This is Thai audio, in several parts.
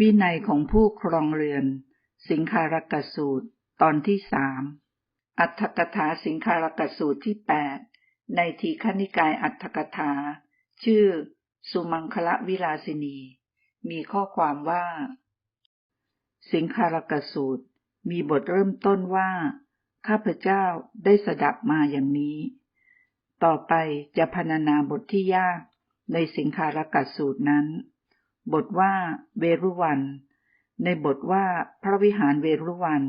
วินัยของผู้ครองเรือน สิงคารกสูตร ตอนที่สามอัตถกถาสิงคารกสูตรที่แปดในทีฆนิกายอัตถกถา ชื่อ สุมังคละวิลาสินี มีข้อความว่า สิงคารกสูตร มีบทเริ่มต้นว่า ข้าพเจ้าได้สดับมาอย่างนี้ ต่อไปจะพรรณนาบทที่ยากในสิงคารกสูตรนั้น บทว่าเวรุวัน ในบทว่าพระวิหารเวรุวัน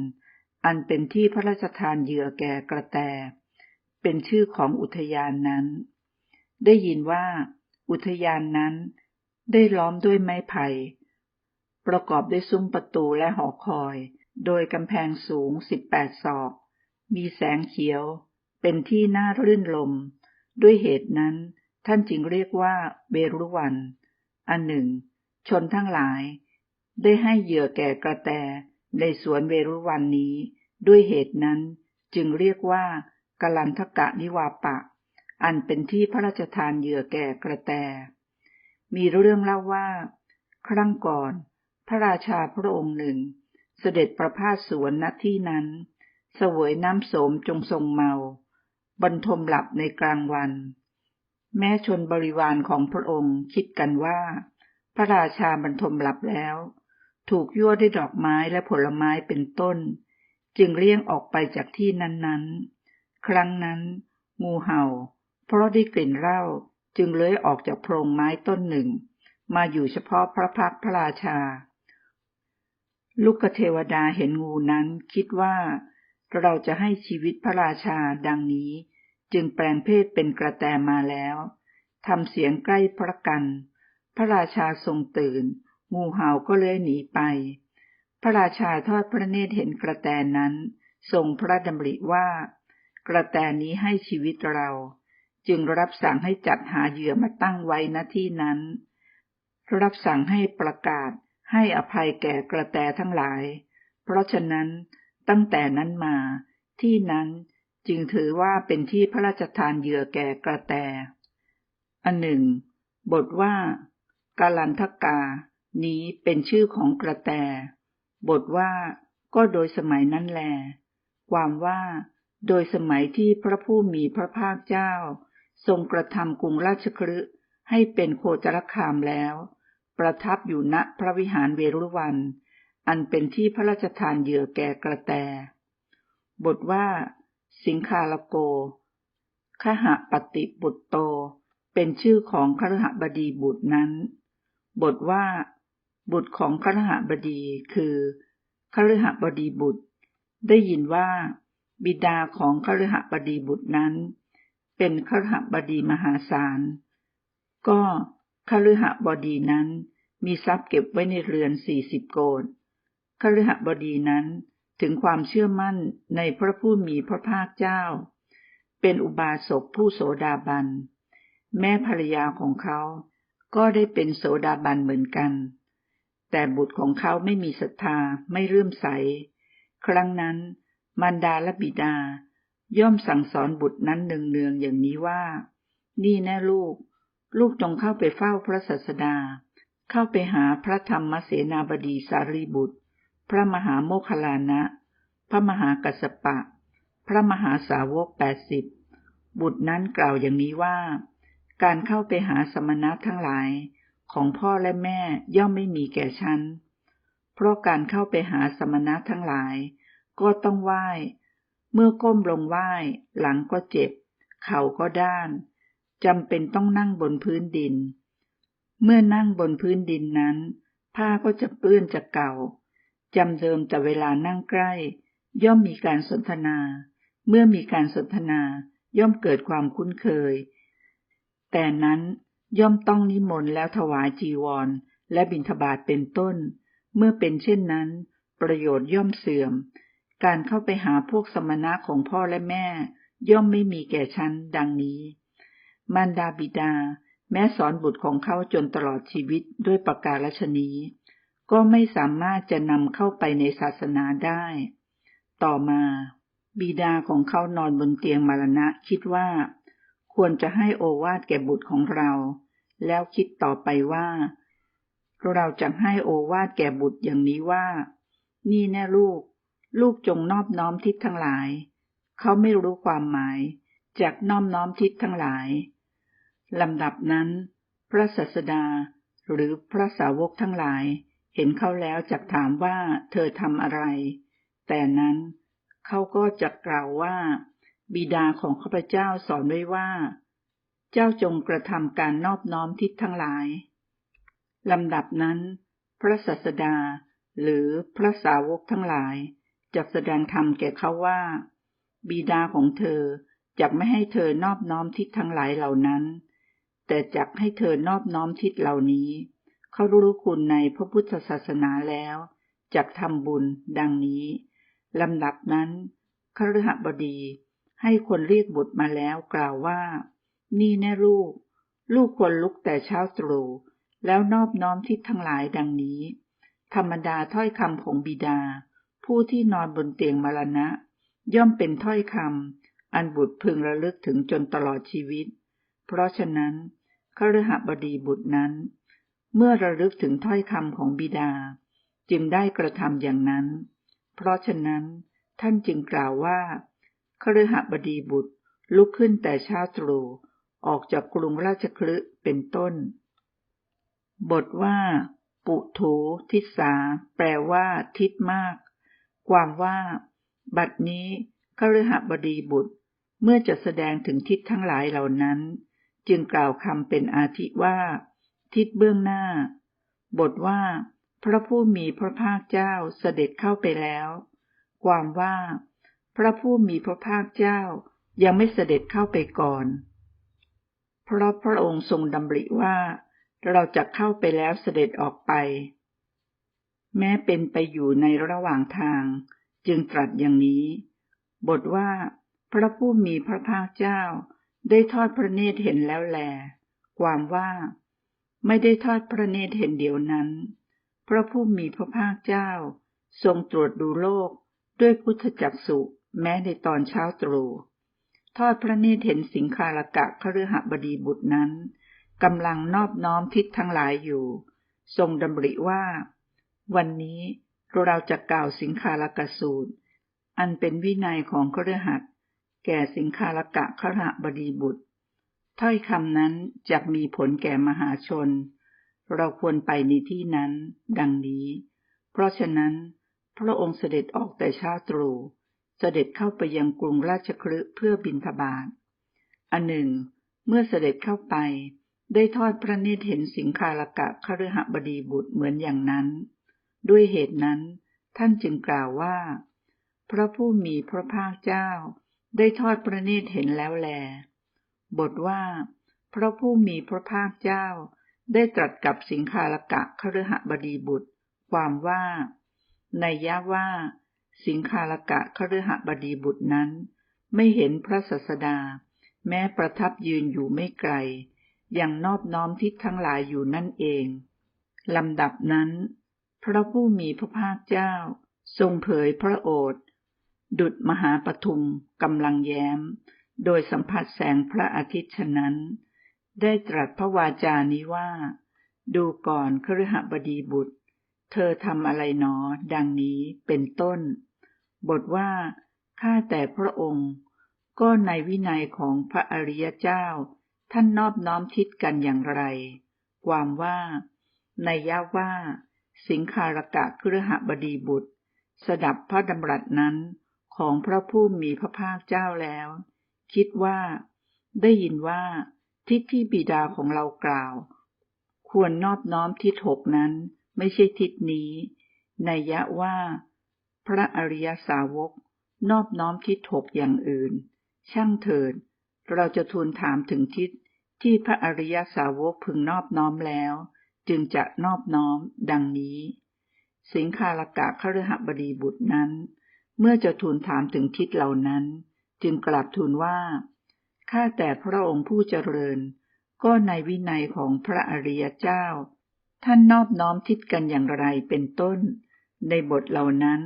อันเป็นที่พระราชทานเหยื่อแก่กระแต เป็นชื่อของอุทยานนั้น ได้ยินว่า อุทยานนั้น ได้ล้อมด้วยไม้ไผ่ ประกอบด้วยซุ้มประตูและหอคอย โดยกำแพงสูงสิบแปดศอก มีแสงเขียว เป็นที่น่ารื่นลม ด้วยเหตุนั้น ท่านจึงเรียกว่าเบรุวัน อันหนึ่ง ชนทั้งหลาย ได้ให้เหยื่อแก่กระแตในสวนเวรุวันนี้ ด้วยเหตุนั้นจึงเรียกว่ากลันทกะนิวาปะ อันเป็นที่พระราชทานเหยื่อแก่กระแต มีเรื่องเล่าว่า ครั้งก่อน พระราชาพระองค์หนึ่ง เสด็จประพาสสวนณที่นั้น เสวยน้ำโสมจงทรงเมา บรรทมหลับในกลางวัน แม้ชนบริวารของพระองค์คิดกันว่า พระราชาบรรทมหลับแล้ว ถูกยั่วด้วยดอกไม้และผลไม้เป็นต้น จึงเลี่ยงออกไปจากที่นั้นๆ ครั้งนั้น งูเห่า เพราะได้กลิ่นเหล้าจึงเลื้อยออกจากโพรงไม้ต้นหนึ่ง มาอยู่เฉพาะพระพักพระราชา ลูกเทวดาเห็นงูนั้นคิดว่า เราจะให้ชีวิตพระราชาดังนี้ จึงแปลงเพศเป็นกระแตมาแล้วทำเสียงใกล้พระกัน พระราชาทรงตื่น งูเห่าก็เลยหนีไป พระราชาทอดพระเนตรเห็นกระแตนั้น ทรงพระดำริว่า กระแตนี้ให้ชีวิตเรา จึงรับสั่งให้จัดหาเหยื่อมาตั้งไว้ณที่นั้น รับสั่งให้ประกาศให้อภัยแก่กระแตทั้งหลาย เพราะฉะนั้นตั้งแต่นั้นมา ที่นั้นจึงถือว่าเป็นที่พระราชทานเหยื่อแก่กระแต อันหนึ่ง บทว่า กาลันทกา นี้เป็นชื่อของกระแต บทว่าก็โดยสมัยนั้นแล ความว่า โดยสมัยที่พระผู้มีพระภาคเจ้า ทรงกระทำกรุงราชคฤห์ให้เป็นโคจรคามแล้ว ประทับอยู่ณพระวิหารเวรุวัน อันเป็นที่พระราชทานเหยื่อแก่กระแต บทว่า สิงคาลโกขหปฏิบุตโต เป็นชื่อของครหบดีบุตรนั้น บทว่า บุตรของครหบดีคือครหบดีบุตร ได้ยินว่า บิดาของครหบดีบุตรนั้น เป็นครหบดีมหาศาล ก็คฤหบดีนั้นมีทรัพย์เก็บไว้ในเรือนสี่สิบโกดคฤหบดีนั้นถึงความเชื่อมั่นในพระผู้มีพระภาคเจ้า เป็นอุบาสกผู้โสดาบัน แม่ภรรยาของเขา ก็ได้เป็นโสดาบันเหมือนกัน แต่บุตรของเขาไม่มีศรัทธาไม่เรื่มใส ครั้งนั้น มารดาและบิดา ย่อมสั่งสอนบุตรนั้นเนืองๆอย่างนี้ว่า นี่แน่ลูก ลูกจงเข้าไปเฝ้าพระศาสดา เข้าไปหาพระธรรมเสนาบดีสารีบุตร พระมหาโมคลานะ พระมหากัสปะ พระมหาสาวกแปดสิบบุตรนั้นกล่าวอย่างนี้ว่า การเข้าไปหาสมณะทั้งหลายของพ่อและแม่ย่อมไม่มีแก่ฉัน เพราะการเข้าไปหาสมณะทั้งหลาย ก็ต้องไหว้ เมื่อก้มลงไหว้ หลังก็เจ็บ เข่าก็ด้านจำเป็นต้องนั่งบนพื้นดิน เมื่อนั่งบนพื้นดินนั้น ผ้าก็จะเปื้อนจะเก่าจำเดิมแต่เวลานั่งใกล้ ย่อมมีการสนทนา เมื่อมีการสนทนาย่อมเกิดความคุ้นเคย แต่นั้นย่อมต้องนิมนต์แล้วถวายจีวร และบิณฑบาตเป็นต้น เมื่อเป็นเช่นนั้น ประโยชน์ย่อมเสื่อม การเข้าไปหาพวกสมณะของพ่อและแม่ ย่อมไม่มีแก่ฉันดังนี้ มารดาบิดา แม้สอนบุตรของเขาจนตลอดชีวิตด้วยประกาศชนีก็ไม่สามารถจะนำเข้าไปในศาสนาได้ ต่อมา บิดาของเขานอนบนเตียงมรณะคิดว่า ควรจะให้โอวาทแก่บุตรของเรา แล้วคิดต่อไปว่า เราจะให้โอวาทแก่บุตรอย่างนี้ว่า นี่แน่ลูก ลูกจงนอบน้อมทิศทั้งหลาย เขาไม่รู้ความหมาย จากน้อมน้อมทิศทั้งหลายลำดับนั้น พระศาสดาหรือพระสาวกทั้งหลาย เห็นเขาแล้วจักถามว่าเธอทำอะไร แต่นั้นเขาก็จะกล่าวว่า บิดาของข้าพเจ้าสอนไว้ว่า เจ้าจงกระทำการนอบน้อมทิศทั้งหลายลำดับนั้น พระศาสดาหรือพระสาวกทั้งหลายจะแสดงธรรมแก่เขาว่า บิดาของเธอจะไม่ให้เธอนอบน้อมทิศทั้งหลายเหล่านั้น แต่จักให้เธอนอบน้อมทิศเหล่านี้ เขารู้คุณในพระพุทธศาสนาแล้วจักทำบุญดังนี้ลำดับนั้นครหบดี ให้คนเรียกบุตรมาแล้วกล่าวว่า นี่แน่ลูก ลูกควรลุกแต่เช้าตรู่แล้วนอบน้อมทิศทั้งหลายดังนี้ ธรรมดาถ้อยคำของบิดา ผู้ที่นอนบนเตียงมรณะ ย่อมเป็นถ้อยคำอันบุตรพึงระลึกถึงจนตลอดชีวิต เพราะฉะนั้นครหบดีบุตรนั้น เมื่อระลึกถึงถ้อยคำของบิดา จึงได้กระทำอย่างนั้น เพราะฉะนั้นท่านจึงกล่าวว่า ครหบดีบุตร ลุกขึ้นแต่เช้าตรู่ออกจากกรุงราชคลึเป็นต้น บทว่า ปุถูทิศาแปลว่า ทิศมาก ความว่า บัดนี้คฤหบดีบุตร เมื่อจะแสดงถึงทิศทั้งหลายเหล่านั้น จึงกล่าวคำเป็นอาทิว่า ทิศเบื้องหน้า บทว่า พระผู้มีพระภาคเจ้าเสด็จเข้าไปแล้ว ความว่า พระผู้มีพระภาคเจ้ายังไม่เสด็จเข้าไปก่อน เพราะพระองค์ทรงดำริว่าเราจะเข้าไปแล้วเสด็จออกไป แม้เป็นไปอยู่ในระหว่างทาง จึงตรัสอย่างนี้ บทว่า พระผู้มีพระภาคเจ้าได้ทอดพระเนตรเห็นแล้วแล ความว่า ไม่ได้ทอดพระเนตรเห็นเดียวนั้น พระผู้มีพระภาคเจ้า ทรงตรวจดูโลกด้วยพุทธจักสุ แม้ในตอนเช้าตรู่ทอดพระเนตรเห็นสิงคาลกะคฤหบดีบุตรนั้นกำลังนอบน้อมทิศทั้งหลายอยู่ ทรงดำริว่า วันนี้เราจะกล่าวสิงคาลกะสูตร อันเป็นวินัยของครหัสแก่สิงคาลกะขระบดีบุตร ถ้อยคำนั้นจะมีผลแก่มหาชน เราควรไปในที่นั้น ดังนี้ เพราะฉะนั้น พระองค์เสด็จออกแต่เช้าตรู่ เสด็จเข้าไปยังกรุงราชคลึเพื่อบินทบาทอันหนึ่ง เมื่อเสด็จเข้าไป ได้ทอดพระเนตรเห็นสิงคาลกะคฤหบดีบุตรเหมือนอย่างนั้น ด้วยเหตุนั้น ท่านจึงกล่าวว่า พระผู้มีพระภาคเจ้า ได้ทอดพระเนตรเห็นแล้วแล บทว่า พระผู้มีพระภาคเจ้า ได้ตรัสกับสิงคาลกะคฤหบดีบุตร ความว่าในยะว่า สิงคาลกะคฤหบดีบุตรนั้น ไม่เห็นพระศาสดา แม้ประทับยืนอยู่ไม่ไกลอย่างนอบน้อมทิศทั้งหลายอยู่นั่นเองลำดับนั้น พระผู้มีพระภาคเจ้า ทรงเผยพระโอษฐ์ดุดมหาปทุมกำลังแย้ม โดยสัมผัสแสงพระอาทิตย์ฉะนั้น ได้ตรัสพระวาจานี้ว่า ดูก่อนครหบดีบุตร เธอทำอะไรหนอ ดังนี้เป็นต้น บทว่า ข้าแต่พระองค์ ก็ในวินัยของพระอริยเจ้า ท่านนอบน้อมทิศกันอย่างไร ความว่า ในยะว่า สิงคารกะเครหบดีบุตร สดับพระดำรัสนั้นของพระผู้มีพระภาคเจ้าแล้ว คิดว่า ได้ยินว่าทิศที่บิดาของเรากล่าว ควรนอบน้อมทิศหกนั้นไม่ใช่ทิศนี้ในยะว่า ระอริยสาวก นอบน้อมทิศหกอย่างอื่น ช่างเถิด เราจะทูลถามถึงทิศที่พระอริยสาวกพึงนอบน้อมแล้ว จึงจะนอบน้อมดังนี้ สิงคาลกะคฤหบดีบุตรนั้น เมื่อจะทูลถามถึงทิศเหล่านั้น จึงกราบทูลว่าข้าแต่พระองค์ผู้เจริญ ก็ในวินัยของพระอริยเจ้า ท่านนอบน้อมทิศกันอย่างไรเป็นต้น ในบทเหล่านั้น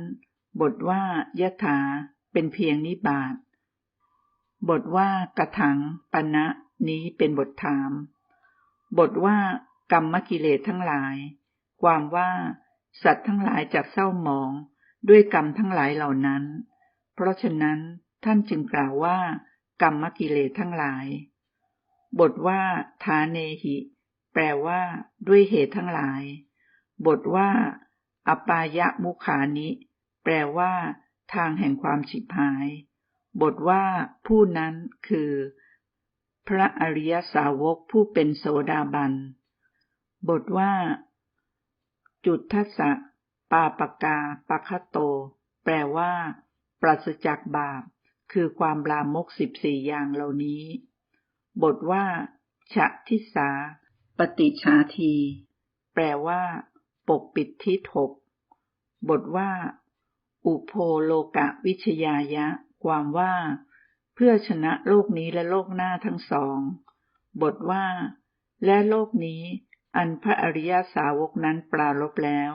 บทว่ายะถาเป็นเพียงนิบาตบทว่ากระถังปณะนี้เป็นบทถาม บทว่ากรรมกิเลสทั้งหลาย ความว่าสัตว์ทั้งหลายจากเศร้าหมองด้วยกรรมทั้งหลายเหล่านั้น เพราะฉะนั้นท่านจึงกล่าวว่า กรรมกิเลสทั้งหลาย บทว่าทาเนหิ แปลว่า ด้วยเหตุทั้งหลาย บทว่า อปายะมุขานิ แปลว่า ทางแห่งความฉิบหาย บทว่า ผู้นั้นคือ พระอริยสาวกผู้เป็นโสดาบัน บทว่า จุดทัสสะปาปกาปะคโต แปลว่า ปราศจากบาป คือความลามกสิบสี่อย่างเหล่านี้ บทว่าชะทิสา ปฏิชาที แปลว่า ปกปิดทิศหกบทว่า อุโพโลกะวิชยายะ ความว่า เพื่อชนะโลกนี้และโลกหน้าทั้งสอง บทว่า และโลกนี้ อันพระอริยสาวกนั้นปรารบแล้ว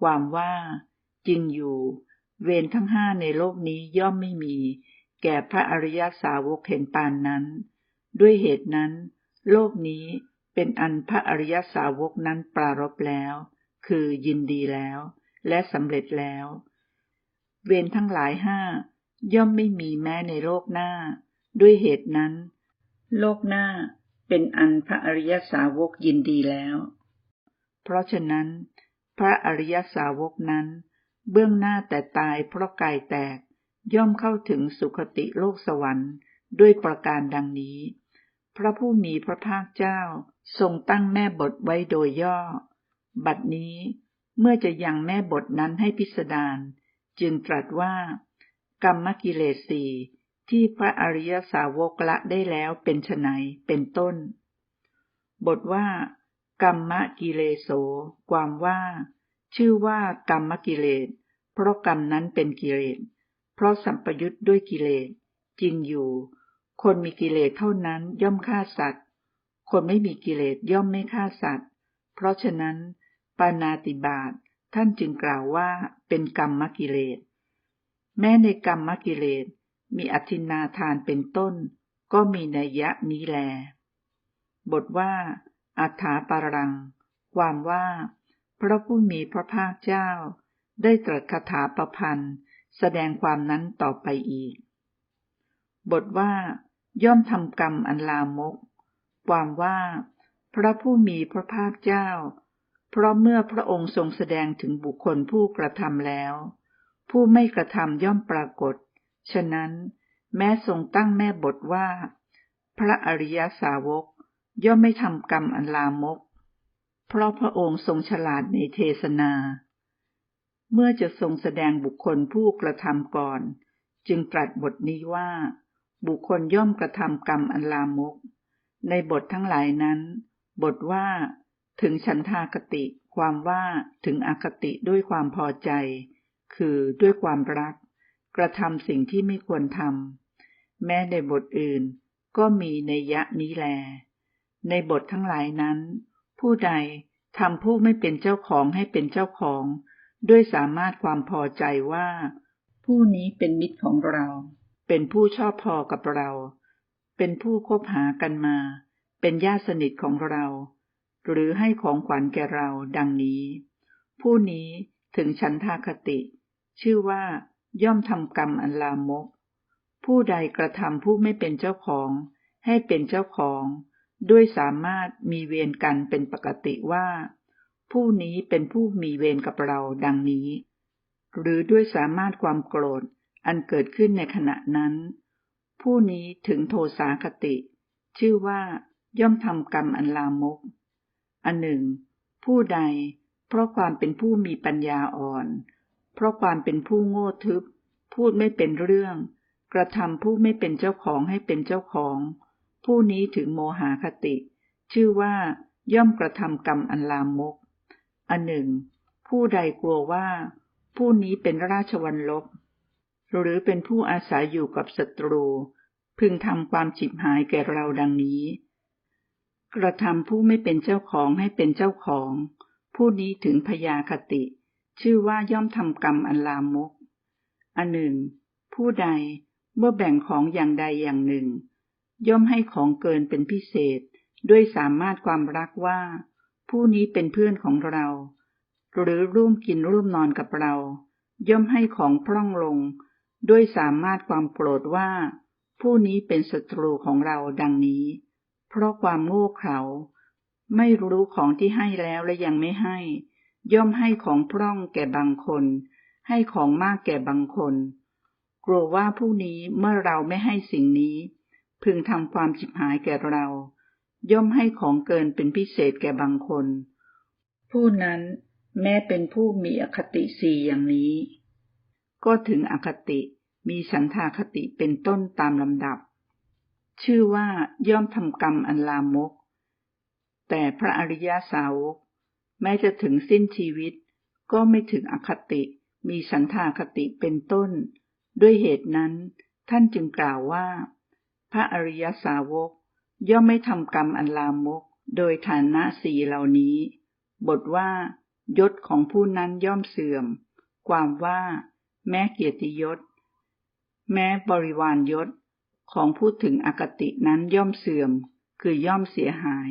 ความว่า จริงอยู่ เวรทั้งห้าในโลกนี้ย่อมไม่มี แก่พระอริยสาวกเห็นปานนั้น ด้วยเหตุนั้น โลกนี้เป็นอันพระอริยสาวกนั้นปรารบแล้ว คือยินดีแล้ว และสำเร็จแล้ว เวรทั้งหลายห้าย่อมไม่มีแม้ในโลกหน้า ด้วยเหตุนั้น โลกหน้าเป็นอันพระอริยสาวกยินดีแล้ว เพราะฉะนั้น พระอริยสาวกนั้น เบื้องหน้าแต่ตายเพราะกายแตกย่อมเข้าถึงสุคติโลกสวรรค์ด้วยประการดังนี้ พระผู้มีพระภาคเจ้าทรงตั้งแม่บทไว้โดยย่อ บัดนี้เมื่อจะยังแม่บทนั้นให้พิสดาร จึงตรัสว่ากรรมกิเลสสี่ที่พระอริยสาวกละได้แล้วเป็นไนเป็นต้น บทว่ากรรมกิเลโส ความว่า ชื่อว่ากรรมกิเลส เพราะกรรมนั้นเป็นกิเลส เพราะสัมปยุทธ์ด้วยกิเลส จริงอยู่ คนมีกิเลสเท่านั้นย่อมฆ่าสัตว์ คนไม่มีกิเลสย่อมไม่ฆ่าสัตว์ เพราะฉะนั้น ปานาติบาต ท่านจึงกล่าวว่าเป็นกรรมกิเลส แม้ในกรรมกิเลสมีอธินาทานเป็นต้น ก็มีนัยยะนี้แล บทว่าอัฏฐาปารัง ความว่า พระผู้มีพระภาคเจ้า ได้ตรัสคาถาประพันธ์ แสดงความนั้นต่อไปอีก บทว่า ย่อมทำกรรมอันลามก ความว่า พระผู้มีพระภาคเจ้า เพราะเมื่อพระองค์ทรงแสดงถึงบุคคลผู้กระทำแล้ว ผู้ไม่กระทำย่อมปรากฏ ฉะนั้น แม้ทรงตั้งแม่บทว่า พระอริยสาวกย่อมไม่ทำกรรมอันลามก เพราะพระองค์ทรงฉลาดในเทศนา เมื่อจะทรงแสดงบุคคลผู้กระทำก่อน จึงตรัสบทนี้ว่า บุคคลย่อมกระทำกรรมอันลามก ในบททั้งหลายนั้น บทว่า ถึงฉันทากติ ความว่าถึงอคติด้วยความพอใจ คือด้วยความรัก กระทำสิ่งที่ไม่ควรทำแม้ในบทอื่นก็มีในยะนี้แล ในบททั้งหลายนั้น ผู้ใดทำผู้ไม่เป็นเจ้าของให้เป็นเจ้าของ ด้วยสามารถความพอใจว่า ผู้นี้เป็นมิตรของเรา เป็นผู้ชอบพอกับเรา เป็นผู้คบหากันมา เป็นญาติสนิทของเรา หรือให้ของขวัญแก่เราดังนี้ ผู้นี้ถึงฉันทาคติ ชื่อว่าย่อมทำกรรมอันลามก ผู้ใดกระทำผู้ไม่เป็นเจ้าของ ให้เป็นเจ้าของ ด้วยสามารถมีเวรกันเป็นปกติว่า ผู้นี้เป็นผู้มีเวรกับเราดังนี้ หรือด้วยสามารถความโกรธอันเกิดขึ้นในขณะนั้น ผู้นี้ถึงโทสาคติ ชื่อว่าย่อมทำกรรมอันลามก อันหนึ่ง ผู้ใด เพราะความเป็นผู้มีปัญญาอ่อน เพราะความเป็นผู้โง่ทึบ พูดไม่เป็นเรื่อง กระทำผู้ไม่เป็นเจ้าของให้เป็นเจ้าของ ผู้นี้ถึงโมหาคติ ชื่อว่าย่อมกระทำกรรมอันลามก อันหนึ่ง ผู้ใดกลัวว่า ผู้นี้เป็นราชวันลบ หรือเป็นผู้อาศัยอยู่กับศัตรู พึงทำความจิบหายแก่เราดังนี้ กระทำผู้ไม่เป็นเจ้าของให้เป็นเจ้าของ ผู้นี้ถึงพยาคติ ชื่อว่าย่อมทำกรรมอันลามก อันหนึ่ง ผู้ใดเมื่อแบ่งของอย่างใดอย่างหนึ่ง ย่อมให้ของเกินเป็นพิเศษ ด้วยสามารถความรักว่า ผู้นี้เป็นเพื่อนของเรา หรือร่วมกินร่วมนอนกับเรา ย่อมให้ของพร่องลง ด้วยสามารถความโกรธว่า ผู้นี้เป็นศัตรูของเราดังนี้ เพราะความโง่เขลาไม่รู้ของที่ให้แล้วและยังไม่ให้ ย่อมให้ของพร่องแก่บางคน ให้ของมากแก่บางคน กลัวว่าผู้นี้เมื่อเราไม่ให้สิ่งนี้ พึงทำความจิบหายแก่เรา ย่อมให้ของเกินเป็นพิเศษแก่บางคน ผู้นั้นแม้เป็นผู้มีอคติสี่อย่างนี้ ก็ถึงอคติมีสันทาคติเป็นต้นตามลำดับ ชื่อว่าย่อมทำกรรมอันลามก แต่พระอริยสาวก แม้จะถึงสิ้นชีวิต ก็ไม่ถึงอคติ มีสันทาคติเป็นต้น ด้วยเหตุนั้น ท่านจึงกล่าวว่า พระอริยสาวก ย่อมไม่ทำกรรมอันลามก โดยฐานะสีเหล่านี้ บทว่ายศของผู้นั้นย่อมเสื่อม ความว่า แม้เกียรติยศ แม้บริวารยศ ของพูดถึงอคตินั้นย่อมเสื่อม คือย่อมเสียหาย